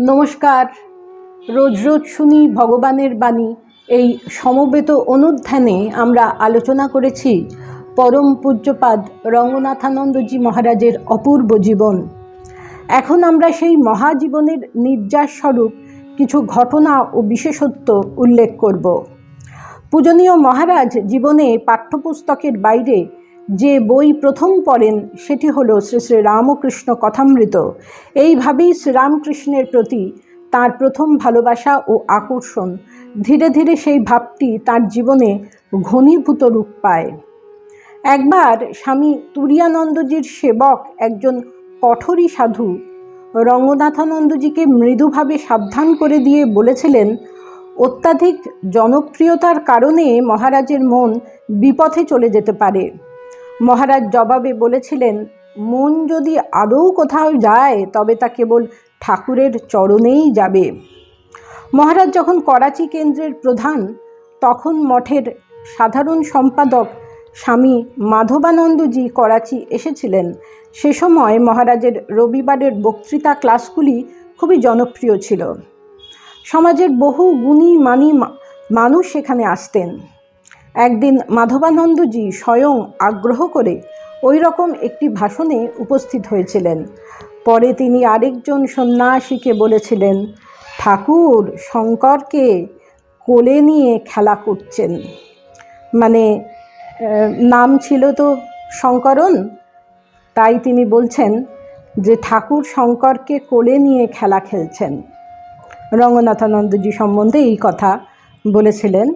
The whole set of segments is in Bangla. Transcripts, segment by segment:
নমস্কার। রোজ রোজ শুনি ভগবানের বাণী। এই সমবেত অনুধ্যানে আমরা আলোচনা করেছি পরম পূজ্যপাদ রঙ্গনাথানন্দজি মহারাজের অপূর্ব জীবন। এখন আমরা সেই মহাজীবনের নির্যাস স্বরূপ কিছু ঘটনা ও বিশেষত্ব উল্লেখ করব। পূজনীয় মহারাজ জীবনে পাঠ্যপুস্তকের বাইরে যে বই প্রথম পড়েন সেটি হলো শ্রী শ্রী রামকৃষ্ণ কথামৃত। এইভাবেই শ্রীরামকৃষ্ণের প্রতি তার প্রথম ভালোবাসা ও আকর্ষণ ধীরে ধীরে সেই ভাবটি তার জীবনে ঘনীভূত রূপ পায়। একবার স্বামী তুরিয়ানন্দজির সেবক একজন কঠোরী সাধু রঙ্গনাথানন্দজিকে মৃদুভাবে সাবধান করে দিয়ে বলেছিলেন, অত্যাধিক জনপ্রিয়তার কারণে মহারাজের মন বিপথে চলে যেতে পারে। মহারাজ জবাবে বলেছিলেন, মন যদি আদৌ কোথাও যায়, তবে তা কেবল ঠাকুরের চরণেই যাবে। মহারাজ যখন করাচি কেন্দ্রের প্রধান, তখন মঠের সাধারণ সম্পাদক স্বামী মাধবানন্দজি করাচি এসেছিলেন। সে সময় মহারাজের রবিবারের বক্তৃতা ক্লাসগুলি খুবই জনপ্রিয় ছিল। সমাজের বহু গুণী মানি মানুষ সেখানে আসতেন। একদিন মাধবানন্দজি স্বয়ং আগ্রহ করে ওই রকম একটি ভাষণে উপস্থিত হয়েছিলেন। পরে তিনি আরেকজন সন্ন্যাসীকে বলেছিলেন, ঠাকুর, শঙ্করকে কোলে নিয়ে খেলা করছেন। মানে নাম ছিল তো শঙ্করন? তাই তিনি বলছেন যে, ঠাকুর শঙ্করকে কোলে নিয়ে খেলা খেলছেন। রঙ্গনাথানন্দজি সম্বন্ধে এই কথা বলেছিলেন।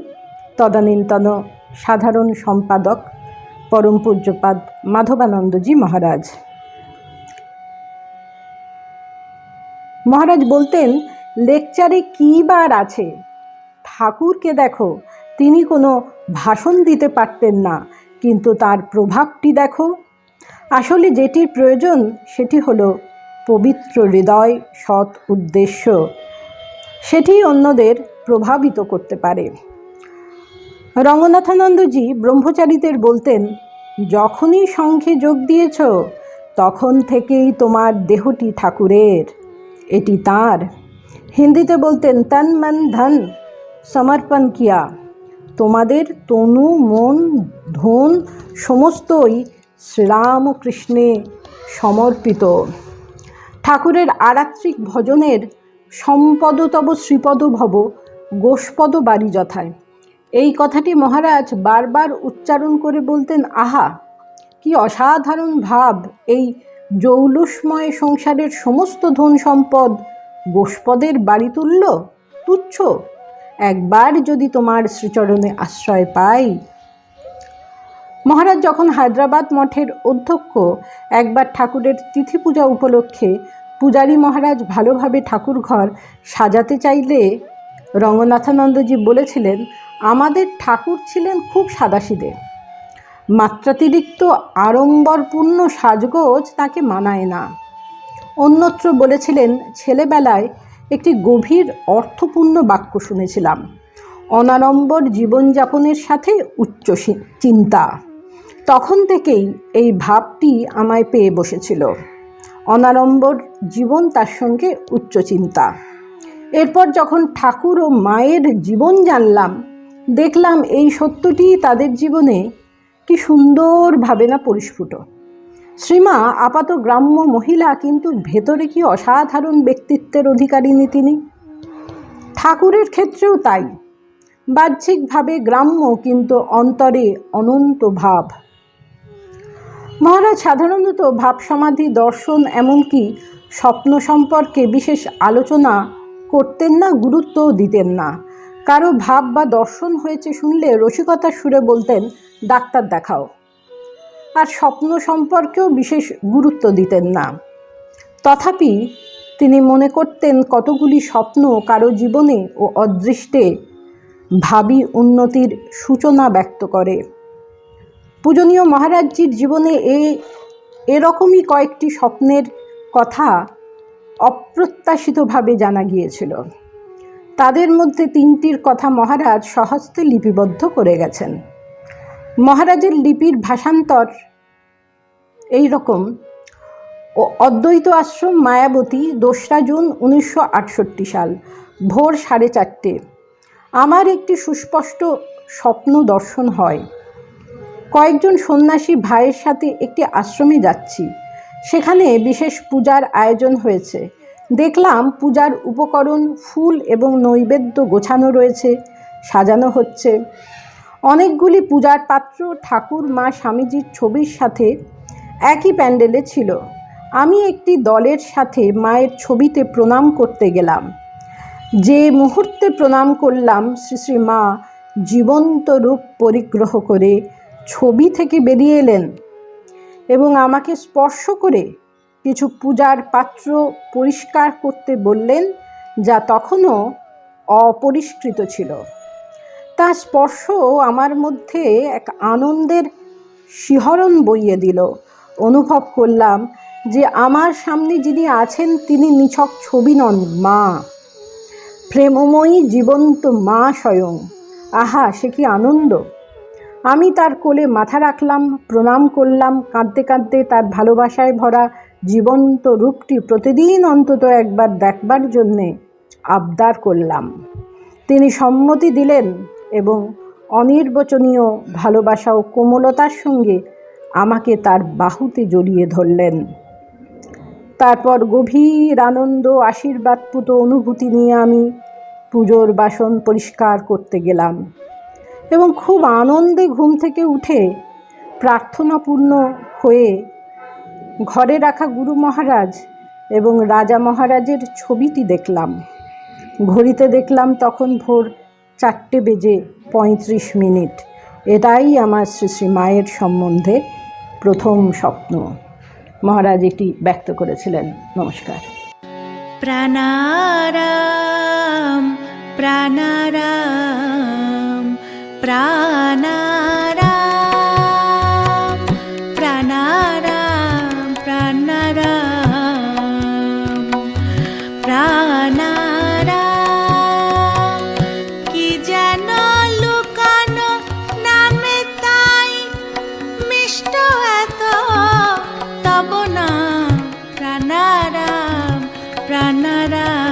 তদানীন্তন সাধারণ সম্পাদক পরম পূজ্যপাদ মাধবানন্দজি মহারাজ। মহারাজ বলতেন, লেকচারে কী বার আছে? ঠাকুরকে দেখো, তিনি কোনো ভাষণ দিতে পারতেন না, কিন্তু তার প্রভাবটি দেখো। আসলে যেটির প্রয়োজন, সেটি হলো পবিত্র হৃদয়, সৎ উদ্দেশ্য। সেটি অন্যদের প্রভাবিত করতে পারে। রঙ্গনাথানন্দজি ব্রহ্মচারীদের বলতেন, যখনই সংখ্যে যোগ দিয়েছ, তখন থেকেই তোমার দেহটি ঠাকুরের, এটি তার। হিন্দিতে বলতেন, তন মন ধন, সমর্পণ কিয়া। তোমাদের তনু, মন, ধন সমস্তই শ্রীরামকৃষ্ণে সমর্পিত। ঠাকুরের আরাত্রিক ভজনের সম্পদতব শ্রীপদ ভব গোষ্পদ বাড়ি যথায়। এই কথাটি মহারাজ বারবার উচ্চারণ করে বলতেন, আহা, কি অসাধারণ ভাব এই জৌলুসময় সংসারের সমস্ত ধন সম্পদ গোষ্পদের বাড়ি তুলল তুচ্ছ। একবার যদি তোমার শ্রীচরণে আশ্রয় পাই। মহারাজ যখন হায়দ্রাবাদ মঠের অধ্যক্ষ একবার ঠাকুরের তিথি পূজা উপলক্ষে পূজারী মহারাজ ভালোভাবে ঠাকুর ঘর সাজাতে চাইলে রঙ্গনাথানন্দজি বলেছিলেন আমাদের ঠাকুর ছিলেন খুব সাদাসিদে মাত্রাতিরিক্ত আড়ম্বরপূর্ণ সাজগোজ তাকে মানায় না। অন্যত্র বলেছিলেন, ছেলেবেলায় একটি গভীর অর্থপূর্ণ বাক্য শুনেছিলাম, অনাড়ম্বর জীবনযাপনের সাথে উচ্চ চিন্তা। তখন থেকেই এই ভাবটি আমায় পেয়ে বসেছিল। অনাড়ম্বর জীবন তার সঙ্গে উচ্চ চিন্তা। এরপর যখন ঠাকুর ও মায়ের জীবন জানলাম দেখলাম এই সত্যটি তাদের জীবনে কি সুন্দরভাবে না পরিস্ফুট। শ্রীমা আপাত গ্রাম্য মহিলা, কিন্তু ভেতরে কি অসাধারণ ব্যক্তিত্বের অধিকারিণী তিনি? ঠাকুরের ক্ষেত্রেও তাই। বাহ্যিকভাবে গ্রাম্য, কিন্তু অন্তরে অনন্ত ভাব। মহারাজ, সাধারণত ভাব সমাধি, দর্শন, এমনকি স্বপ্ন সম্পর্কে বিশেষ আলোচনা করতেন না, গুরুত্বও দিতেন না। কারও ভাব বা দর্শন হয়েছে শুনলে রসিকতার সুরে বলতেন, ডাক্তার দেখাও। আর স্বপ্ন সম্পর্কেও বিশেষ গুরুত্ব দিতেন না। তথাপি তিনি মনে করতেন কতগুলি স্বপ্ন কারও জীবনে ও অদৃষ্টে ভাবি উন্নতির সূচনা ব্যক্ত করে। পূজনীয় মহারাজজির জীবনে এ, এরকমই কয়েকটি স্বপ্নের কথা অপ্রত্যাশিতভাবে জানা গিয়েছিল। তাদের মধ্যে তিনটির কথা মহারাজ সহস্তে লিপিবদ্ধ করে গেছেন। মহারাজের লিপির ভাষান্তর এই রকম ও অদ্বৈত আশ্রম মায়াবতী দোসরা জুন উনিশশো আটষট্টি সাল, ভোর সাড়ে চারটে। আমার একটি সুস্পষ্ট স্বপ্ন দর্শন হয়। কয়েকজন সন্ন্যাসী ভাইয়ের সাথে একটি আশ্রমে যাচ্ছি। সেখানে বিশেষ পূজার আয়োজন হয়েছে। দেখলাম পূজার উপকরণ, ফুল এবং নৈবেদ্য গোছানো রয়েছে, সাজানো হচ্ছে। অনেকগুলি পূজার পাত্র ঠাকুর মা স্বামীজির ছবির সাথে একই প্যান্ডেলে ছিল। আমি একটি দলের সাথে মায়ের ছবিতে প্রণাম করতে গেলাম। যে মুহূর্তে প্রণাম করলাম, শ্রী শ্রী মা জীবন্ত রূপ পরিগ্রহ করে ছবি থেকে বেরিয়ে এলেন এবং আমাকে স্পর্শ করে কিছু পূজার পাত্র পরিষ্কার করতে বললেন, যা তখনও অপরিষ্কৃত ছিল। তার স্পর্শ আমার মধ্যে এক আনন্দের শিহরণ বইয়ে দিল। অনুভব করলাম যে আমার সামনে যিনি আছেন, তিনি নিছক ছবি নন, মা। প্রেমময়ী জীবন্ত মা স্বয়ং। আহা, সে কি আনন্দ! আমি তার কোলে মাথা রাখলাম, প্রণাম করলাম, কাঁদতে কাঁদতে তার ভালোবাসায় ভরা জীবন্ত রূপটি প্রতিদিন অন্তত একবার দেখবার জন্যে আবদার করলাম। তিনি সম্মতি দিলেন এবং অনির্বচনীয় ভালোবাসা ও কোমলতার সঙ্গে আমাকে তার বাহুতে জড়িয়ে ধরলেন। তারপর গভীর আনন্দ আশীর্বাদপুত অনুভূতি নিয়ে আমি পুজোর বাসন পরিষ্কার করতে গেলাম এবং খুব আনন্দে ঘুম থেকে উঠে প্রার্থনাপূর্ণ হয়ে ঘরে রাখা গুরু মহারাজ এবং রাজা মহারাজের ছবিটি দেখলাম। ঘড়িতে দেখলাম তখন ভোর চারটে বেজে পঁয়ত্রিশ মিনিট। এটাই আমার শ্রী শ্রী মায়ের সম্বন্ধে প্রথম স্বপ্ন। মহারাজ এটি ব্যক্ত করেছিলেন। নমস্কার। প্রাণারাম প্রাণারাম প্রাণারাম। নারা